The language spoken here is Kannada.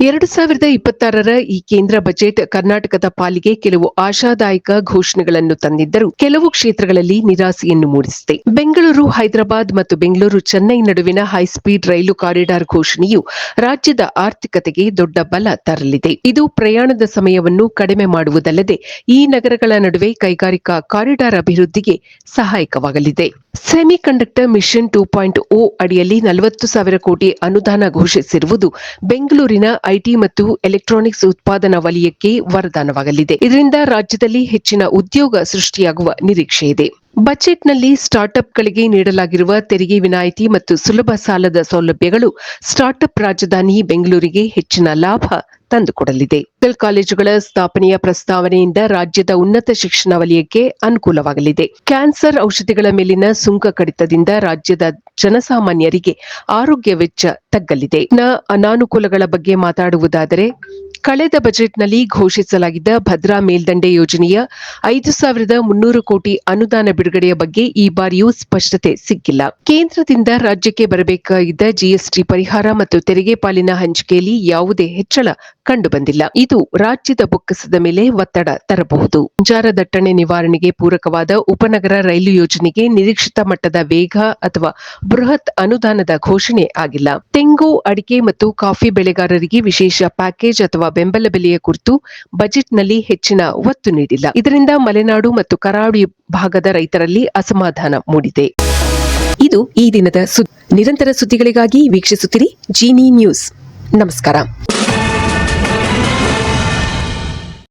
ಎರಡು ಸಾವಿರದ ಇಪ್ಪತ್ತಾರರ ಈ ಕೇಂದ್ರ ಬಜೆಟ್ ಕರ್ನಾಟಕದ ಪಾಲಿಗೆ ಕೆಲವು ಆಶಾದಾಯಕ ಘೋಷಣೆಗಳನ್ನು ತಂದಿದ್ದರೂ ಕೆಲವು ಕ್ಷೇತ್ರಗಳಲ್ಲಿ ನಿರಾಸೆಯನ್ನು ಮೂಡಿಸಿದೆ. ಬೆಂಗಳೂರು, ಹೈದರಾಬಾದ್ ಮತ್ತು ಬೆಂಗಳೂರು ಚೆನ್ನೈ ನಡುವಿನ ಹೈಸ್ಪೀಡ್ ರೈಲು ಕಾರಿಡಾರ್ ಘೋಷಣೆಯು ರಾಜ್ಯದ ಆರ್ಥಿಕತೆಗೆ ದೊಡ್ಡ ಬಲ ತರಲಿದೆ. ಇದು ಪ್ರಯಾಣದ ಸಮಯವನ್ನು ಕಡಿಮೆ ಮಾಡುವುದಲ್ಲದೆ ಈ ನಗರಗಳ ನಡುವೆ ಕೈಗಾರಿಕಾ ಕಾರಿಡಾರ್ ಅಭಿವೃದ್ಧಿಗೆ ಸಹಾಯಕವಾಗಲಿದೆ. Semiconductor mission two point O ಅಡಿಯಲ್ಲಿ ನಲವತ್ತು ಸಾವಿರ ಕೋಟಿ ಅನುದಾನ ಘೋಷಿಸಿರುವುದು ಬೆಂಗಳೂರಿನ ಐಟಿ ಮತ್ತು ಎಲೆಕ್ಟ್ರಾನಿಕ್ಸ್ ಉತ್ಪಾದನಾ ವಲಯಕ್ಕೆ ವರದಾನವಾಗಲಿದೆ. ಇದರಿಂದ ರಾಜ್ಯದಲ್ಲಿ ಹೆಚ್ಚಿನ ಉದ್ಯೋಗ ಸೃಷ್ಟಿಯಾಗುವ ನಿರೀಕ್ಷೆ ಇದೆ. ಬಜೆಟ್ನಲ್ಲಿ ಸ್ಟಾರ್ಟ್ಅಪ್ಗಳಿಗೆ ನೀಡಲಾಗಿರುವ ತೆರಿಗೆ ವಿನಾಯಿತಿ ಮತ್ತು ಸುಲಭ ಸಾಲದ ಸೌಲಭ್ಯಗಳು ಸ್ಟಾರ್ಟ್ಅಪ್ ರಾಜಧಾನಿ ಬೆಂಗಳೂರಿಗೆ ಹೆಚ್ಚಿನ ಲಾಭ ತಂದುಕೊಡಲಿದೆ. ಕಾಲೇಜುಗಳ ಸ್ಥಾಪನೆಯ ಪ್ರಸ್ತಾವನೆಯಿಂದ ರಾಜ್ಯದ ಉನ್ನತ ಶಿಕ್ಷಣ ವಲಯಕ್ಕೆ ಅನುಕೂಲವಾಗಲಿದೆ. ಕ್ಯಾನ್ಸರ್ ಔಷಧಿಗಳ ಮೇಲಿನ ಸುಂಕ ಕಡಿತದಿಂದ ರಾಜ್ಯದ ಜನಸಾಮಾನ್ಯರಿಗೆ ಆರೋಗ್ಯ ವೆಚ್ಚ ತಗ್ಗಲಿದೆ. ನ ಅನಾನುಕೂಲಗಳ ಬಗ್ಗೆ ಮಾತಾಡುವುದಾದರೆ ಕಳೆದ ಬಜೆಟ್ನಲ್ಲಿ ಘೋಷಿಸಲಾಗಿದ್ದ ಭದ್ರಾ ಮೇಲ್ದಂಡೆ ಯೋಜನೆಯ ಐದು ಸಾವಿರದ ಮುನ್ನೂರು ಕೋಟಿ ಅನುದಾನ ಬಿಡುಗಡೆಯ ಬಗ್ಗೆ ಈ ಬಾರಿಯೂ ಸ್ಪಷ್ಟತೆ ಸಿಕ್ಕಿಲ್ಲ. ಕೇಂದ್ರದಿಂದ ರಾಜ್ಯಕ್ಕೆ ಬರಬೇಕಾಗಿದ್ದ ಜಿಎಸ್ಟಿ ಪರಿಹಾರ ಮತ್ತು ತೆರಿಗೆ ಪಾಲಿನ ಹಂಚಿಕೆಯಲ್ಲಿ ಯಾವುದೇ ಹೆಚ್ಚಳ ಕಂಡುಬಂದಿಲ್ಲ. ಇದು ರಾಜ್ಯದ ಬೊಕ್ಕಸದ ಮೇಲೆ ಒತ್ತಡ ತರಬಹುದು. ಸಂಚಾರ ದಟ್ಟಣೆ ನಿವಾರಣೆಗೆ ಪೂರಕವಾದ ಉಪನಗರ ರೈಲು ಯೋಜನೆಗೆ ನಿರೀಕ್ಷಿತ ಮಟ್ಟದ ವೇಗ ಅಥವಾ ಬೃಹತ್ ಅನುದಾನದ ಘೋಷಣೆ ಆಗಿಲ್ಲ. ತೆಂಗು, ಅಡಿಕೆ ಮತ್ತು ಕಾಫಿ ಬೆಳೆಗಾರರಿಗೆ ವಿಶೇಷ ಪ್ಯಾಕೇಜ್ ಅಥವಾ ಬೆಂಬಲ ಬೆಲೆಯ ಕುರಿತು ಬಜೆಟ್ನಲ್ಲಿ ಹೆಚ್ಚಿನ ಒತ್ತು ನೀಡಿಲ್ಲ. ಇದರಿಂದ ಮಲೆನಾಡು ಮತ್ತು ಕರಾವಳಿ ಭಾಗದ ರೈತರಲ್ಲಿ ಅಸಮಾಧಾನ ಮೂಡಿದೆ. ಇದು ಈ ದಿನದ ನಿರಂತರ ಸುದ್ದಿಗಳಿಗಾಗಿ ವೀಕ್ಷಿಸುತ್ತಿರಿ ಜೀನಿ ನ್ಯೂಸ್. ನಮಸ್ಕಾರ.